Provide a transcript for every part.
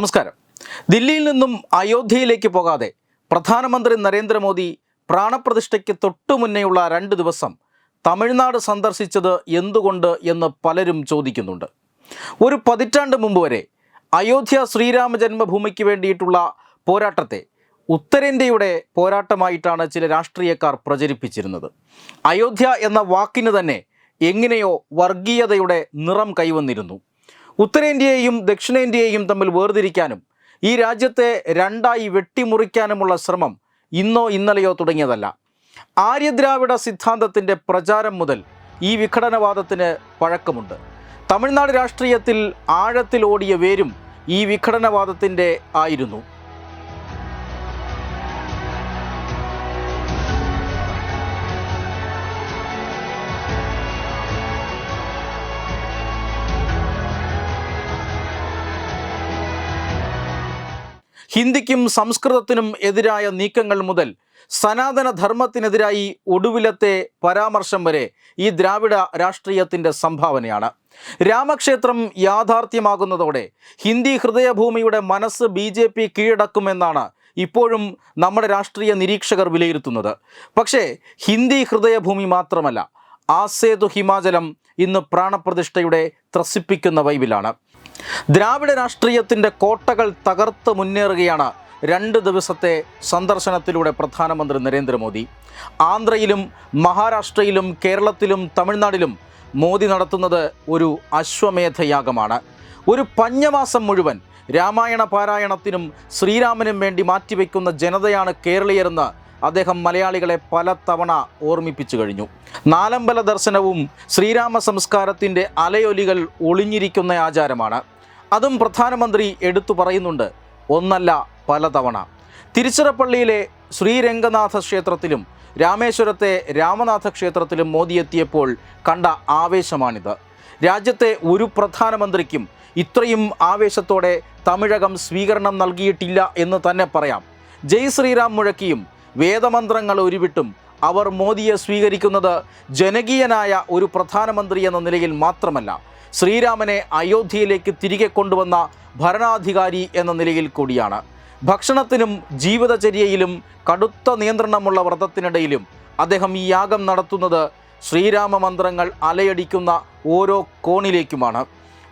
നമസ്കാരം. ദില്ലിയിൽ നിന്നും അയോധ്യയിലേക്ക് പോകാതെ പ്രധാനമന്ത്രി നരേന്ദ്രമോദി പ്രാണപ്രതിഷ്ഠയ്ക്ക് തൊട്ടു മുന്നേയുള്ള രണ്ട് ദിവസം തമിഴ്നാട് സന്ദർശിച്ചത് എന്തുകൊണ്ട് എന്ന് പലരും ചോദിക്കുന്നുണ്ട്. ഒരു പതിറ്റാണ്ട് മുമ്പ് വരെ അയോധ്യ ശ്രീരാമ ജന്മഭൂമിക്ക് വേണ്ടിയിട്ടുള്ള പോരാട്ടത്തെ ഉത്തരേന്ത്യയുടെ പോരാട്ടമായിട്ടാണ് ചില രാഷ്ട്രീയക്കാർ പ്രചരിപ്പിച്ചിരുന്നത്. അയോധ്യ എന്ന വാക്കിന് തന്നെ എങ്ങനെയോ വർഗീയതയുടെ നിറം കൈവന്നിരുന്നു. ഉത്തരേന്ത്യയെയും ദക്ഷിണേന്ത്യയെയും തമ്മിൽ വേർതിരിക്കാനും ഈ രാജ്യത്തെ രണ്ടായി വെട്ടിമുറിക്കാനുമുള്ള ശ്രമം ഇന്നോ ഇന്നലെയോ തുടങ്ങിയതല്ല. ആര്യദ്രാവിഡ സിദ്ധാന്തത്തിന്റെ പ്രചാരം മുതൽ ഈ വിഘടനവാദത്തിന് പഴക്കമുണ്ട്. തമിഴ്നാട് രാഷ്ട്രീയത്തിൽ ആഴത്തിൽ ഓടിയ വേരും ഈ വിഘടനവാദത്തിന്റെ ആയിരുന്നു. ഹിന്ദിക്കും സംസ്കൃതത്തിനും എതിരായ നീക്കങ്ങൾ മുതൽ സനാതന ധർമ്മത്തിനെതിരായി ഒടുവിലത്തെ പരാമർശം വരെ ഈ ദ്രാവിഡ രാഷ്ട്രീയത്തിന്റെ സംഭാവനയാണ്. രാമക്ഷേത്രം യാഥാർത്ഥ്യമാകുന്നതോടെ ഹിന്ദി ഹൃദയഭൂമിയുടെ മനസ്സ് ബി ജെ പി കീഴടക്കുമെന്നാണ് ഇപ്പോഴും നമ്മുടെ രാഷ്ട്രീയ നിരീക്ഷകർ വിലയിരുത്തുന്നത്. പക്ഷേ ഹിന്ദി ഹൃദയഭൂമി മാത്രമല്ല ആസേതു ഹിമാചലം ഇന്ന് പ്രാണപ്രതിഷ്ഠയുടെ ത്രസിപ്പിക്കുന്ന വൈബിലാണ്. ദ്രാവിഡ രാഷ്ട്രീയത്തിന്റെ കോട്ടകൾ തകർത്ത് മുന്നേറുകയാണ് രണ്ട് ദിവസത്തെ സന്ദർശനത്തിലൂടെ പ്രധാനമന്ത്രി നരേന്ദ്രമോദി. ആന്ധ്രയിലും മഹാരാഷ്ട്രയിലും കേരളത്തിലും തമിഴ്നാട്ടിലും മോദി നടത്തുന്നത് ഒരു അശ്വമേധയാഗമാണ്. ഒരു പഞ്ഞമാസം മുഴുവൻ രാമായണ പാരായണത്തിനും ശ്രീരാമനും വേണ്ടി മാറ്റിവെക്കുന്ന ജനതയാണ് കേരളീയരെന്ന് അദ്ദേഹം മലയാളികളെ പല തവണ ഓർമ്മിപ്പിച്ചു കഴിഞ്ഞു. നാലമ്പല ദർശനവും ശ്രീരാമ സംസ്കാരത്തിന്റെ അലയൊലികൾ ഒളിഞ്ഞിരിക്കുന്ന ആചാരമാണ്. അതും പ്രധാനമന്ത്രി എടുത്തു പറയുന്നുണ്ട് ഒന്നല്ല പലതവണ. തിരുച്ചിറപ്പള്ളിയിലെ ശ്രീരംഗനാഥ ക്ഷേത്രത്തിലും രാമേശ്വരത്തെ രാമനാഥ ക്ഷേത്രത്തിലും മോദി എത്തിയപ്പോൾ കണ്ട ആവേശമാണിത്. രാജ്യത്തെ ഒരു പ്രധാനമന്ത്രിക്കും ഇത്രയും ആവേശത്തോടെ തമിഴകം സ്വീകരണം നൽകിയിട്ടില്ല എന്ന് തന്നെ പറയാം. ജയ് ശ്രീറാം മുഴക്കിയും വേദമന്ത്രങ്ങൾ ഉരുവിട്ടും അവർ മോദിയെ സ്വീകരിക്കുന്നത് ജനകീയനായ ഒരു പ്രധാനമന്ത്രി എന്ന നിലയിൽ മാത്രമല്ല ശ്രീരാമനെ അയോധ്യയിലേക്ക് തിരികെ കൊണ്ടുവന്ന ഭരണാധികാരി എന്ന നിലയിൽ കൂടിയാണ്. ഭക്ഷണത്തിനും ജീവിതചര്യയിലും കടുത്ത നിയന്ത്രണമുള്ള വ്രതത്തിനിടയിലും അദ്ദേഹം ഈ യാഗം നടത്തുന്നത് ശ്രീരാമ മന്ത്രങ്ങൾ അലയടിക്കുന്ന ഓരോ കോണിലേക്കുമാണ്.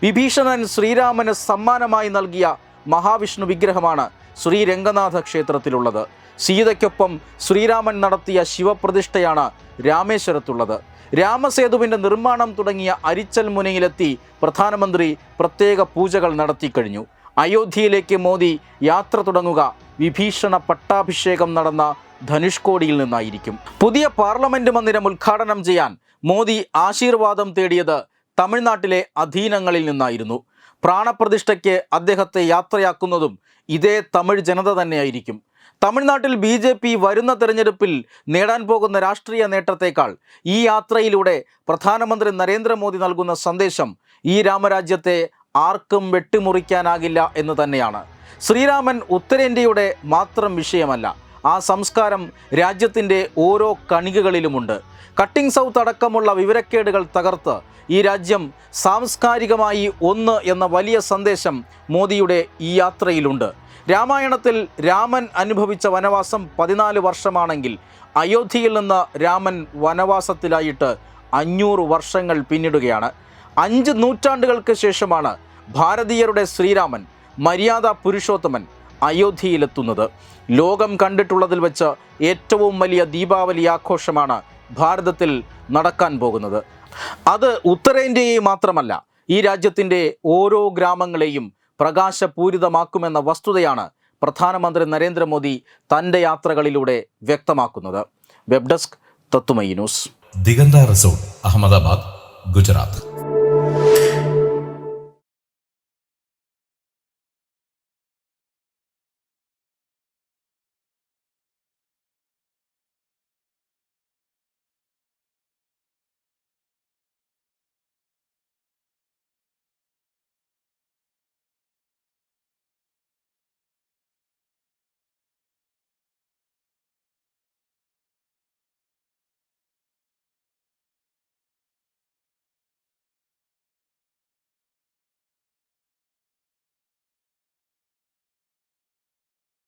വിഭീഷണൻ ശ്രീരാമന് സമ്മാനമായി നൽകിയ മഹാവിഷ്ണു വിഗ്രഹമാണ് ശ്രീരംഗനാഥ ക്ഷേത്രത്തിലുള്ളത് സീതയ്ക്കൊപ്പം ശ്രീരാമൻ നടത്തിയ ശിവപ്രതിഷ്ഠയാണ് രാമേശ്വരത്തുള്ളത്. രാമസേതുവിന്റെ നിർമ്മാണം തുടങ്ങിയ അരിച്ചൽ മുനയിലെത്തി പ്രധാനമന്ത്രി പ്രത്യേക പൂജകൾ നടത്തിക്കഴിഞ്ഞു അയോധ്യയിലേക്ക് മോദി യാത്ര തുടങ്ങുക വിഭീഷണ പട്ടാഭിഷേകം നടന്ന ധനുഷ്കോടിയിൽ നിന്നായിരിക്കും. പുതിയ പാർലമെന്റ് മന്ദിരം ഉദ്ഘാടനം ചെയ്യാൻ മോദി ആശീർവാദം തേടിയത് തമിഴ്നാട്ടിലെ അധീനങ്ങളിൽ നിന്നായിരുന്നു. പ്രാണപ്രതിഷ്ഠയ്ക്ക് അദ്ദേഹത്തെ യാത്രയാക്കുന്നതും ഇതേ തമിഴ് ജനത തന്നെയായിരിക്കും. തമിഴ്നാട്ടിൽ ബി ജെ പി വരുന്ന തെരഞ്ഞെടുപ്പിൽ നേടാൻ പോകുന്ന രാഷ്ട്രീയ നേട്ടത്തേക്കാൾ ഈ യാത്രയിലൂടെ പ്രധാനമന്ത്രി നരേന്ദ്രമോദി നൽകുന്ന സന്ദേശം ഈ രാമരാജ്യത്തെ ആർക്കും വെട്ടിമുറിക്കാനാകില്ല എന്ന് തന്നെയാണ്. ശ്രീരാമൻ ഉത്തരേന്ത്യയുടെ മാത്രം വിഷയമല്ല ആ സംസ്കാരം രാജ്യത്തിന്റെ ഓരോ കണികകളിലുമുണ്ട്. കട്ടിംഗ് സൗത്ത് അടക്കമുള്ള വിവരക്കേടുകൾ തകർത്ത് ഈ രാജ്യം സാംസ്കാരികമായി ഒന്ന് എന്ന വലിയ സന്ദേശം മോദിയുടെ ഈ യാത്രയിലുണ്ട്. രാമായണത്തിൽ രാമൻ അനുഭവിച്ച വനവാസം പതിനാല് വർഷമാണെങ്കിൽ അയോധ്യയിൽ നിന്ന് രാമൻ വനവാസത്തിലായിട്ട് അഞ്ഞൂറ് വർഷങ്ങൾ പിന്നിടുകയാണ്. അഞ്ച് നൂറ്റാണ്ടുകൾക്ക് ശേഷമാണ് ഭാരതീയരുടെ ശ്രീരാമൻ മര്യാദ പുരുഷോത്തമൻ അയോധ്യയിലെത്തുന്നത്. ലോകം കണ്ടിട്ടുള്ളതിൽ വെച്ച് ഏറ്റവും വലിയ ദീപാവലി ആഘോഷമാണ് ഭാരതത്തിൽ നടക്കാൻ പോകുന്നത്. അത് ഉത്തരേന്ത്യയെ മാത്രമല്ല ഈ രാജ്യത്തിന്റെ ഓരോ ഗ്രാമങ്ങളെയും പ്രകാശപൂരിതമാക്കുമെന്ന വസ്തുതയാണ് പ്രധാനമന്ത്രി നരേന്ദ്രമോദി തന്റെ യാത്രകളിലൂടെ വ്യക്തമാക്കുന്നത്. വെബ് ഡെസ്ക് തത്തുമൈ ന്യൂസ്. ദിഗന്ത റിസോർട്ട് അഹമ്മദാബാദ് ഗുജറാത്ത്.